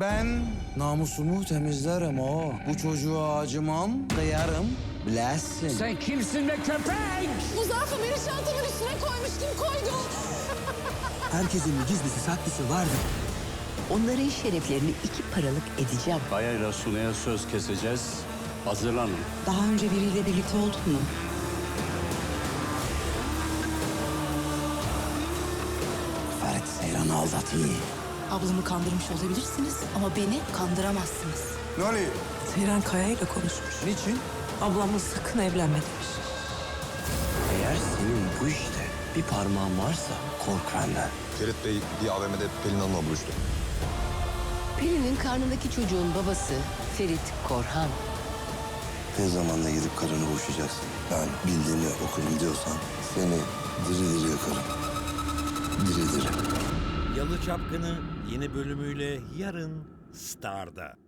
Ben namusumu temizlerim o. Bu çocuğa acımam, kıyarım. Bilesin. Sen kimsin be köpek? Bu zarfı beni çantamın üstüne koymuş. Kim koydu? Herkesin bir gizlisi saklısı vardır. Onların şereflerini iki paralık edeceğim. Kaya ile Sunay'a söz keseceğiz. Hazırlanın. Daha önce biriyle birlikte oldun mu? Ferit Seyran'ı aldatıyor. Ablamı kandırmış olabilirsiniz ama beni kandıramazsınız. Ne oluyor? Seyran Kaya ile konuşmuş. Niçin? Ablamla sakın evlenme demiş. Eğer senin bu işte bir parmağın varsa kork benden. Ferit Bey bir AVM'de Pelin Hanım'la buluştu. Pelin'in karnındaki çocuğun babası Ferit Korhan. Ne zaman da gidip karını boşayacaksın. Ben bildiğini okurum diyorsan seni diri diri yakarım. Diri diri. Yalı Çapkını yeni bölümüyle yarın Star'da.